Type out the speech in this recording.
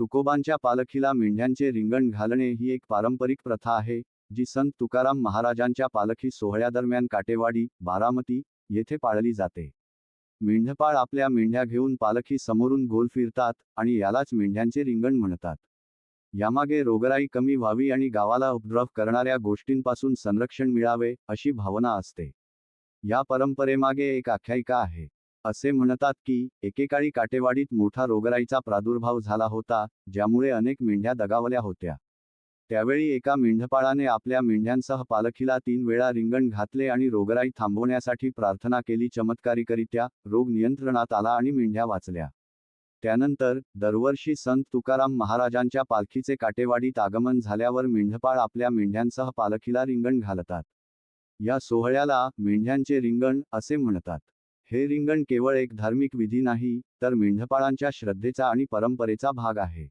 तुकोबांच्या पालखीला मेंढ्यांचे रिंगण घालणे ही एक पारंपरिक प्रथा आहे जी संत तुकाराम महाराजांच्या पालखी सोहळ्यादरम्यान काटेवाडी बारामती येथे पाळली जाते. मेंढपाळ आपल्या मेंढ्या घेऊन पालखी समोरून गोल फिरतात आणि यालाच मेंढ्यांचे रिंगण म्हणतात. यामागे रोगराई कमी व्हावी आणि गावाला उपद्रव करणाऱ्या गोष्टींपासून संरक्षण मिळावे अशी भावना असते. या परंपरेमागे एक आख्यायिका आहे. असे म्हणतात की एकेकाळी काटेवाडीत मोठा रोगराईचा प्रादुर्भाव झाला होता ज्यामुळे अनेक मेंढ्या दगावल्या होत्या. त्यावेळी एका मेंढपाळाने आपल्या मेंढ्यांसह पालखीला तीन वेळा रिंगण घातले आणि रोगराई थांबवण्यासाठी प्रार्थना केली. चमत्कारिकरित्या रोग नियंत्रणात आला आणि मेंढ्या वाचल्या. त्यानंतर दरवर्षी संत तुकाराम महाराजांच्या पालखीचे काटेवाडीत आगमन झाल्यावर मेंढपाळ आपल्या मेंढ्यांसह पालखीला रिंगण घालतात. या सोहळ्याला मेंढ्यांचे रिंगण असे म्हणतात. हे रिंगण केवळ एक धार्मिक विधी नाही तर मेंढपाळांच्या श्रद्धेचा आणि परंपरेचा भाग आहे.